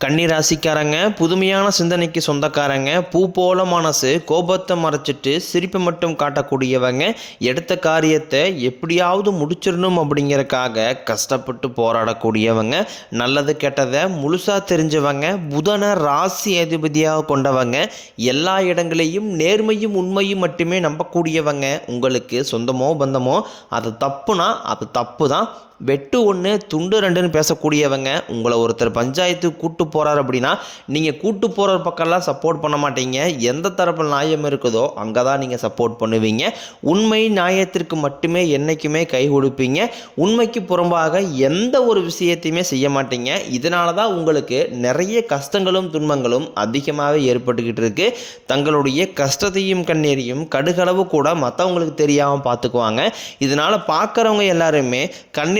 கன்னிராசிக்காரங்க புதுமையான சிந்தனைக்கு சொந்தக்காரங்க பூ போல மனசு கோபத்தை மறைச்சிட்டு சிரிப்பை மட்டும் காட்டக்கூடியவங்க எடுத்த காரியத்தை எப்படியாவது முடிச்சிடணும் அப்படிங்கிறக்காக கஷ்டப்பட்டு போராடக்கூடியவங்க நல்லது கெட்டதை முழுசாக தெரிஞ்சவங்க புதனை ராசி அதிபதியாக கொண்டவங்க எல்லா இடங்களையும் நேர்மையும் உண்மையும் மட்டுமே நம்பக்கூடியவங்க உங்களுக்கு சொந்தமோ பந்தமோ அது தப்புனா அது தப்பு தான் வெட்டு ஒன்று துண்டு ரெண்டுன்னு பேசக்கூடியவங்க உங்களை ஒருத்தர் பஞ்சாயத்து கூட்டு போகிறார் அப்படின்னா நீங்கள் கூட்டு போகிற பக்கம்லாம் சப்போர்ட் பண்ண மாட்டீங்க. எந்த தரப்பில் நியாயம் இருக்குதோ அங்கே தான் நீங்கள் சப்போர்ட் பண்ணுவீங்க. உண்மை நியாயத்திற்கு மட்டுமே என்றைக்குமே கை கொடுப்பீங்க. உண்மைக்கு புறம்பாக எந்த ஒரு விஷயத்தையுமே செய்ய மாட்டீங்க. இதனால தான் உங்களுக்கு நிறைய கஷ்டங்களும் துன்பங்களும் அதிகமாகவே ஏற்பட்டுக்கிட்டு இருக்கு. தங்களுடைய கஷ்டத்தையும் கண்ணீரையும் கடுகளவு கூட மற்றவங்களுக்கு தெரியாமல் பார்த்துக்குவாங்க. இதனால் பார்க்குறவங்க எல்லாருமே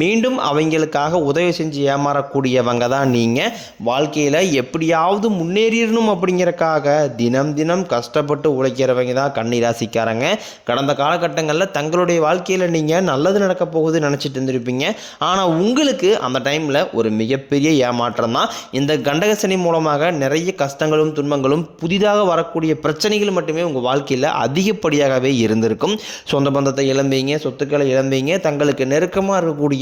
மீண்டும் அவங்களுக்காக உதவி செஞ்சு ஏமாறக்கூடியவங்க தான் நீங்கள் வாழ்க்கையில் எப்படியாவது முன்னேறிடணும் அப்படிங்கறக்காக தினம் தினம் கஷ்டப்பட்டு உழைக்கிறவங்க தான் கன்னிராசிக்காரங்க. கடந்த காலகட்டங்களில் தங்களுடைய வாழ்க்கையில் நீங்கள் நல்லது நடக்க போகுது நினச்சிட்டு இருந்திருப்பீங்க. ஆனால் உங்களுக்கு அந்த டைமில் ஒரு மிகப்பெரிய ஏமாற்றம் தான். இந்த கண்டகசனி மூலமாக நிறைய கஷ்டங்களும் துன்பங்களும் புதிதாக வரக்கூடிய பிரச்சனைகள் மட்டுமே உங்கள் வாழ்க்கையில் அதிகப்படியாகவே இருந்திருக்கும். சொந்த பந்தத்தை இழந்தீங்க சொத்துக்களை இழந்தீங்க தங்களுக்கு நெருக்கமாக இருக்கக்கூடிய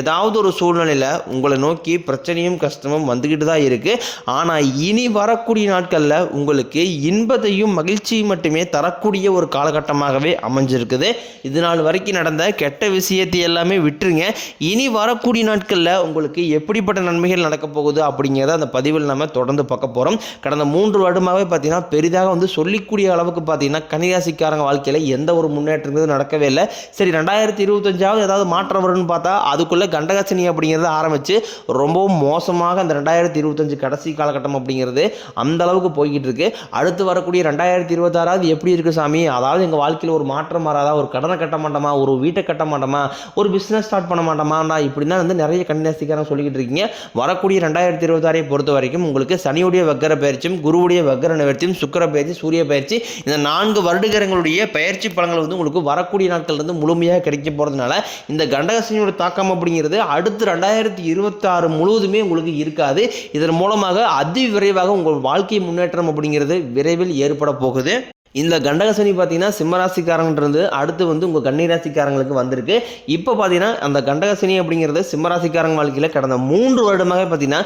ஏதாவது ஒரு சூழ்நிலையில் உங்களை நோக்கி பிரச்சனையும் கஷ்டமும் வந்துக்கிட்டு தான் இருக்குது ஆனால் இனி வரக்கூடிய நாட்களில் உங்களுக்கு இன்பத்தையும் மகிழ்ச்சியும் மட்டுமே தரக்கூடிய ஒரு காலகட்டமாகவே அமைஞ்சிருக்குது. இது நாள் வரைக்கும் நடந்த கெட்ட விஷயத்தை எல்லாமே விட்டுருங்க. இனி வரக்கூடிய நாட்களில் உங்களுக்கு எப்படிப்பட்ட நன்மைகள் நடக்க போகுது அப்படிங்கிறத அந்த பதிவில் நம்ம தொடர்ந்து பார்க்க போகிறோம் கடந்த மூன்று வருடமாகவே பார்த்தீங்கன்னா பெரிதாக வந்து சொல்லிக்கூடிய அளவுக்கு பார்த்தீங்கன்னா கன்னிராசிக்காரங்க வாழ்க்கையில் எந்த ஒரு முன்னேற்றங்களும் நடக்கவே இல்லை. சரி ரெண்டாயிரத்தி இருபத்தஞ்சாவது ஏதாவது மாற்றம் வரும்னு பார்த்தா அதுக்குள்ளே கண்டகசனி அப்படிங்கிறது ஆரம்பித்து ரொம்பவும் மோசமாக அந்த ரெண்டாயிரத்தி இருபத்தஞ்சு கடைசி காலகட்டம் அப்படிங்கிறது அந்த அளவுக்கு போய்கிட்டு இருக்கு. அடுத்து வரக்கூடிய ரெண்டாயிரத்தி இருபத்தாறாவது எப்படி இருக்குது சாமி? அதாவது எங்கள் வாழ்க்கையில் ஒரு மாற்றம் மாறாதா ஒரு கடனை கட்ட மாட்டோமா? ஒரு வீட்டை கட்ட மாட்டோமா? ஒரு பிஸ்னஸ் ஸ்டார்ட் பண்ண மாட்டோமா? இப்படி தான் வந்து நிறைய கன்னியாசிக்காரங்க சொல்லிக்கிட்டு இருக்கீங்க. வரக்கூடிய ரெண்டாயிரத்தி இருபத்தாறை பொறுத்த வரைக்கும் உங்களுக்கு சனியுடைய வக்கர பயிற்சியும் குருவுடைய வக்கர நிவர்த்தியும் சுக்கிர பயிற்சி சூரிய பயிற்சி இந்த நான்கு வருடகரங்களுடைய பயிற்சி பலங்கள் வந்து உங்களுக்கு வரக்கூடிய நாட்கள் வந்து முழுமையாக கிடைக்க போகிறதுனால இந்த கண்டகசனியோட தாக்கம் அப்படிங்கிறது அடுத்து ரெண்டாயிரத்தி இருபத்தாறு முழுவதுமே உங்களுக்கு இருக்காது. இதன் மூலமாக அதி விரைவாக உங்கள் வாழ்க்கை முன்னேற்றம் அப்படிங்கிறது விரைவில் ஏற்பட போகுது. இந்த கண்டகசனி பார்த்தீங்கன்னா சிம்மராசிக்காரங்கிறது அடுத்து வந்து உங்கள் கன்னிராசிக்காரங்களுக்கு வந்திருக்கு. இப்போ பார்த்தீங்கன்னா அந்த கண்டகசனி அப்படிங்கிறது சிம்மராசிக்காரங்க வாழ்க்கையில் கடந்த மூன்று வருடமாக பார்த்தீங்கன்னா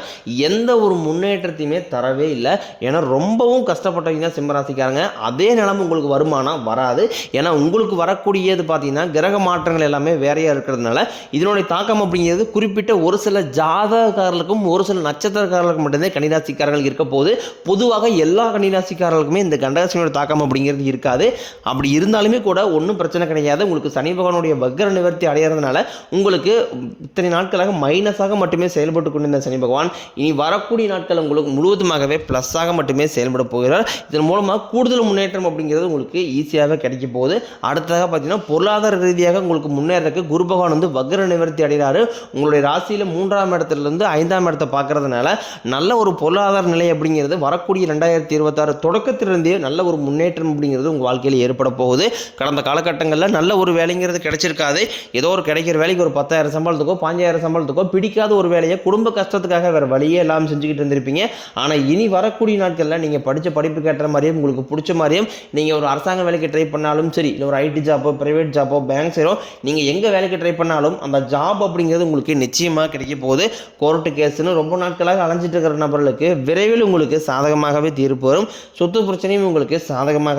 எந்த ஒரு முன்னேற்றத்தையுமே தரவே இல்லை. ஏன்னா ரொம்பவும் கஷ்டப்பட்டவங்க தான் சிம்மராசிக்காரங்க. அதே நிலம உங்களுக்கு வருமானம் வராது. ஏன்னா உங்களுக்கு வரக்கூடியது பார்த்தீங்கன்னா கிரக மாற்றங்கள் எல்லாமே வேறையாக இருக்கிறதுனால இதனுடைய தாக்கம் அப்படிங்கிறது குறிப்பிட்ட ஒரு சில ஜாதகக்காரர்களுக்கும் ஒரு சில நட்சத்திரக்காரர்களுக்கும் மட்டும்தான் கன்னிராசிக்காரர்கள் இருக்க போது பொதுவாக எல்லா கன்னிராசிக்காரர்களுக்குமே இந்த கண்டகசனியோட தாக்கம் அப்படி அப்படிங்கிறது இருக்காது. அப்படி இருந்தாலுமே கூட ஒன்றும் பிரச்சனை கிடையாது. உங்களுக்கு சனி பகவானுடைய வக்கர நிவர்த்தி அடையிறதுனால உங்களுக்கு இத்தனை நாட்களாக மைனஸாக மட்டுமே செயல்பட்டு கொண்டிருந்த சனி பகவான் இனி வரக்கூடிய நாட்கள் உங்களுக்கு முழுவதுமாகவே ப்ளஸ்ஸாக மட்டுமே செயல்பட போகிறார். இதன் மூலமாக கூடுதல் முன்னேற்றம் அப்படிங்கிறது உங்களுக்கு ஈஸியாகவே கிடைக்க போகுது. அடுத்ததாக பார்த்தீங்கன்னா பொருளாதார ரீதியாக உங்களுக்கு முன்னேறதுக்கு குரு பகவான் வந்து வக்ர நிவர்த்தி அடைகிறாரு. உங்களுடைய ராசியில் மூன்றாம் இடத்துலேருந்து ஐந்தாம் இடத்தை பார்க்கறதுனால நல்ல ஒரு பொருளாதார நிலை அப்படிங்கிறது வரக்கூடிய ரெண்டாயிரத்தி இருபத்தாறு தொடக்கத்திலிருந்தே நல்ல ஒரு முன்னேற்றம் அப்படிங்கிறது உங்கள் வாழ்க்கையில் ஏற்பட போகுது. கடந்த காலகட்டங்களில் நல்ல ஒரு வேலைங்கிறது கிடைச்சிருக்காது. ஏதோ ஒரு கிடைக்கிற வேலைக்கு ஒரு பத்தாயிரம் சம்பளத்துக்கோ பாஞ்சாயிரம் சம்பளத்துக்கோ பிடிக்காத ஒரு வேலையை குடும்ப கஷ்டத்துக்காக வேறு வழியே இல்லாமல் செஞ்சுக்கிட்டு இருந்திருப்பீங்க. ஆனால் இனி வரக்கூடிய நாட்களில் நீங்கள் படித்த படிப்பு கேட்ட மாதிரியும் உங்களுக்கு பிடிச்ச மாதிரியும் நீங்கள் ஒரு அரசாங்க வேலைக்கு ட்ரை பண்ணாலும் சரி இல்லை ஒரு ஐடி ஜாப்போ ப்ரைவேட் ஜாப்போ பேங்க் சேரோ நீங்கள் எங்கே வேலைக்கு ட்ரை பண்ணாலும் அந்த ஜாப் அப்படிங்கிறது உங்களுக்கு நிச்சயமாக கிடைக்க போகுது. கோர்ட்டு கேஸ்னு ரொம்ப நாட்களாக அலைஞ்சிட்டு இருக்கிற நபர்களுக்கு விரைவில் உங்களுக்கு சாதகமாகவே தீர்ப்பு வரும். சொத்து பிரச்சனையும் உங்களுக்கு சாதகமாக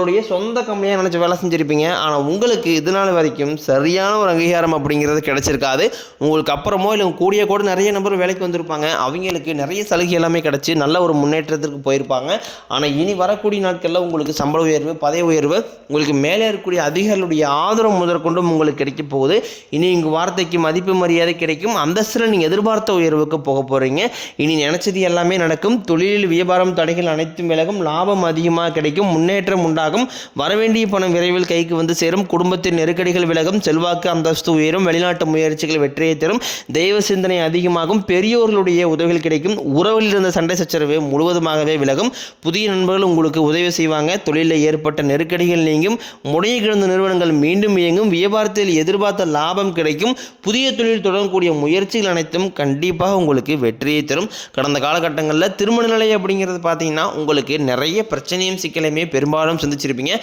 சொந்த கம்பெனியாக நினச்சி வேலை செஞ்சுருப்பீங்க. ஆனால் உங்களுக்கு இது நாள் வரைக்கும் சரியான ஒரு அங்கீகாரம் அப்படிங்கிறது கிடச்சிருக்காது. உங்களுக்கு அப்புறமோ இல்லை கூடிய கூட நிறைய நபர் வேலைக்கு வந்திருப்பாங்க. அவங்களுக்கு நிறைய சலுகை எல்லாமே கிடச்சி நல்ல ஒரு முன்னேற்றத்திற்கு போயிருப்பாங்க. ஆனால் இனி வரக்கூடிய நாட்களில் உங்களுக்கு சம்பள உயர்வு பதவி உயர்வு உங்களுக்கு மேலே இருக்கக்கூடிய அதிகாரிகளுடைய ஆதரவு முதற்கொண்டும் உங்களுக்கு கிடைக்க போகுது. இனி இங்கு வார்த்தைக்கு மதிப்பு மரியாதை கிடைக்கும். அந்தஸ்தில் நீங்கள் எதிர்பார்த்த உயர்வுக்கு போக போகிறீங்க இனி நினச்சது எல்லாமே நடக்கும். தொழிலில் வியாபாரம் தடைகள் அனைத்தும் விலகும். லாபம் அதிகமாக கிடைக்கும். முன்னேற்றம் உண்டாகும் வரவேண்டிய பணம் விரைவில் கைக்கு வந்து சேரும். குடும்பத்தின் நெருக்கடிகள் விலகும். செல்வாக்கு அந்தஸ்து உயரும். வெளிநாட்டு முயற்சிகள் வெற்றியை தரும். தெய்வ சிந்தனை அதிகமாகும். பெரியோர்களுடைய உதவிகள் கிடைக்கும். உறவில் இருந்த சண்டை சச்சரவு முழுவதுமாகவே விலகும். புதிய நண்பர்கள் உங்களுக்கு உதவி செய்வாங்க. தொழிலில் ஏற்பட்ட நெருக்கடிகள் நீங்கும். முடைய கிடந்த நிறுவனங்கள் மீண்டும் இயங்கும். வியாபாரத்தில் எதிர்பார்த்த லாபம் கிடைக்கும். புதிய தொழில் தொடங்கக்கூடிய முயற்சிகள் அனைத்தும் கண்டிப்பாக உங்களுக்கு வெற்றியை தரும். கடந்த காலகட்டங்களில் திருமண நிலை அப்படிங்கிறது பார்த்தீங்கன்னா உங்களுக்கு நிறைய பிரச்சனையும் சிக்கலையுமே பெரும்பாலும் சந்திச்சிருப்பீங்க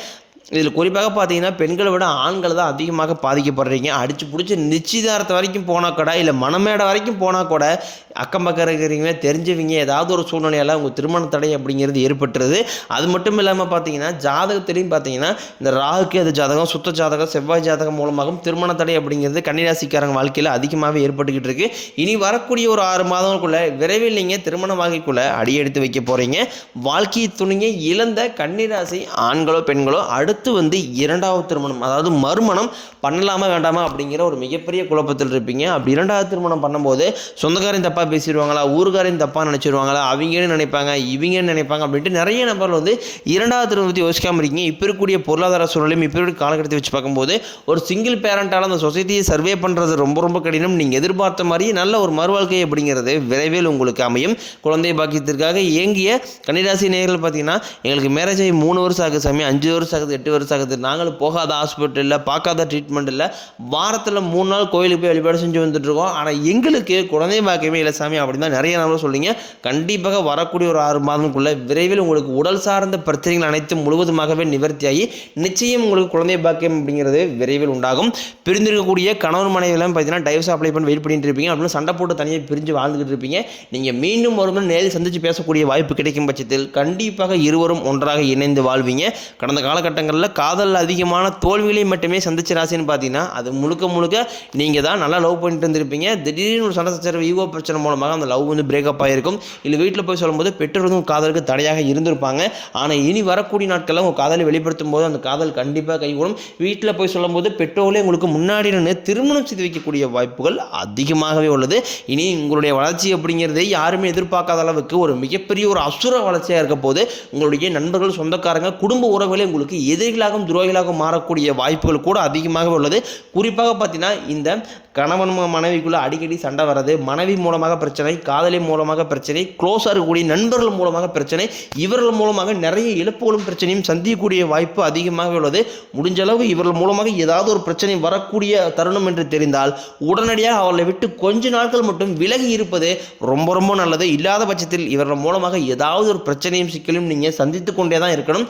இதில் குறிப்பாக பார்த்தீங்கன்னா பெண்களை விட ஆண்கள் தான் அதிகமாக பாதிக்கப்படுறீங்க. அடித்து பிடிச்சி நிச்சயதாரத்தை வரைக்கும் போனால் கூட இல்லை மணமேடை வரைக்கும் போனால் கூட அக்கம் பக்கம் இருக்கிறவங்க தெரிஞ்சவங்க ஏதாவது ஒரு சூழ்நிலையால் உங்கள் திருமண தடை அப்படிங்கிறது ஏற்பட்டுருது. அது மட்டும் இல்லாமல் பார்த்தீங்கன்னா ஜாதகத்திலையும் பார்த்தீங்கன்னா இந்த ராகுக்கு அது ஜாதகம் சுத்த ஜாதகம் செவ்வாய் ஜாதகம் மூலமாகவும் திருமண தடை அப்படிங்கிறது கன்னிராசிக்காரங்க வாழ்க்கையில் அதிகமாகவே ஏற்பட்டுக்கிட்டு இருக்கு இனி வரக்கூடிய ஒரு ஆறு மாதங்களுக்குள்ள விரைவில் நீங்கள் திருமண வாழ்க்கைக்குள்ளே அடியெடுத்து வைக்க போகிறீங்க வாழ்க்கையை துணிங்க இழந்த கன்னிராசி ஆண்களோ பெண்களோ அடுத்த அடுத்து வந்து இரண்டாவது திருமணம் அதாவது மறுமணம் பண்ணலாமா வேண்டாமா அப்படிங்கிற ஒரு மிகப்பெரிய குழப்பத்தில் இருப்பீங்க. அப்படி இரண்டாவது திருமணம் பண்ணும்போது சொந்தக்காரையும் தப்பாக பேசிடுவாங்களா ஊருக்காரையும் தப்பாக நினச்சிடுவாங்களா அவங்கன்னு நினைப்பாங்க இவங்கன்னு நினைப்பாங்க அப்படின்ட்டு நிறைய நபர்கள் வந்து இரண்டாவது திருமணம் பற்றி யோசிக்காமல் இருக்கீங்க. இப்போ இருக்கக்கூடிய பொருளாதார சூழலையும் இப்போ இருக்கக்கூடிய காலகட்டத்தை வச்சு பார்க்கும்போது ஒரு சிங்கிள் பேரண்டால் அந்த சொசைட்டியை சர்வே பண்ணுறது ரொம்ப ரொம்ப கடினம். நீங்கள் எதிர்பார்த்த மாதிரி நல்ல ஒரு மறுவாழ்க்கை அப்படிங்கிறது விரைவில் உங்களுக்கு அமையும். குழந்தை பாக்கியத்திற்காக இயங்கிய கன்னிராசி நேர்கள் பார்த்தீங்கன்னா எங்களுக்கு மேரேஜ் ஆகி மூணு வருஷம் ஆகுது சாமி அஞ்சு வருஷம் ஆகுது எட்டு வருஷம் ஆகுது நாங்களும் போகாத ஹாஸ்பிட்டலில் பார்க்காத ட்ரீட்மெண்ட் இல்லை. வாரத்தில் மூணு நாள் கோயிலுக்கு போய் வழிபாடு செஞ்சு வந்துட்டுருக்கோம். ஆனால் எங்களுக்கு குழந்தை பாக்கியமே இல்லை சாமி அப்படின்னு தான் நிறைய நபர் சொல்றீங்க. கண்டிப்பாக வரக்கூடிய ஒரு ஆறு மாதங்களுக்குள்ள விரைவில் உங்களுக்கு உடல் சார்ந்த பிரச்சனைகள் அனைத்தும் முழுவதுமாகவே நிவர்த்தியாகி நிச்சயம் உங்களுக்கு குழந்தை பாக்கியம் அப்படிங்கிறது விரைவில் உண்டாகும். பிரிந்திருக்கக்கூடிய கணவன் மனைவிலாம் பார்த்தீங்கன்னா டைவர்ஸ் அப்ளை பண்ணி வெயிட் பண்ணிட்டு இருப்பீங்க. அப்படின்னு சண்டை போட்டு தனியாக பிரிஞ்சு வாழ்ந்துகிட்டு இருப்பீங்க. நீங்கள் மீண்டும் ஒரு நேரில் சந்தித்து பேசக்கூடிய வாய்ப்பு கிடைக்கும் பட்சத்தில் கண்டிப்பாக இருவரும் ஒன்றாக இணைந்து வாழ்வீங்க. கடந்த காலகட்டங்களில் காதலில் அதிகமான தோல்விகளை மட்டுமே சந்திச்ச ராசின்னு பார்த்தீங்கன்னா அது முழுக்க முழுக்க நீங்கள் தான் நல்லா லவ் பண்ணிட்டு இருந்திருப்பீங்க. திடீர்னு ஒரு சண்டை சச்சரவு ஈகோ பிரச்சனை மூலமாக அந்த லவ் வந்து பிரேக்கப் ஆகிருக்கும் இல்லை வீட்டில் போய் சொல்லும்போது பெற்றோர்களும் காதலுக்கு தடையாக இருந்திருப்பாங்க. ஆனால் இனி வரக்கூடிய நாட்களில் உங்கள் காதலை வெளிப்படுத்தும் போது அந்த காதல் கண்டிப்பாக கைகூடும். வீட்டில் போய் சொல்லும்போது பெற்றோர்களே உங்களுக்கு முன்னாடி நின்று திருமணம் செய்து வைக்கக்கூடிய வாய்ப்புகள் அதிகமாகவே உள்ளது. இனி உங்களுடைய வளர்ச்சி அப்படிங்கிறதே யாருமே எதிர்பார்க்காத அளவுக்கு ஒரு மிகப்பெரிய ஒரு அசுர வளர்ச்சியாக இருக்க போது உங்களுடைய நண்பர்கள் சொந்தக்காரங்க குடும்ப உறவுகளே உங்களுக்கு எதிரிகளாகவும் துரோகிகளாகவும் மாறக்கூடிய வாய்ப்புகள் கூட அதிகமாக உள்ளது. குறிப்பாக பார்த்தீங்கன்னா இந்த கணவன் மனைவிக்குள்ளே அடிக்கடி சண்டை வர்றது மனைவி மூலமாக பிரச்சனை காதலி மூலமாக பிரச்சனை க்ளோஸாக இருக்கக்கூடிய நண்பர்கள் மூலமாக பிரச்சனை இவர்கள் மூலமாக நிறைய இழப்புகளும் பிரச்சனையும் சந்திக்கக்கூடிய வாய்ப்பு அதிகமாக உள்ளது. முடிஞ்ச அளவு இவர்கள் மூலமாக ஏதாவது ஒரு பிரச்சனை வரக்கூடிய தருணம் என்று தெரிந்தால் உடனடியாக அவர்களை விட்டு கொஞ்ச நாட்கள் மட்டும் விலகி இருப்பது ரொம்ப ரொம்ப நல்லது. இல்லாத பட்சத்தில் இவர்கள் மூலமாக ஏதாவது ஒரு பிரச்சனையும் சிக்கலும் நீங்கள் சந்தித்து கொண்டே தான் இருக்கணும்.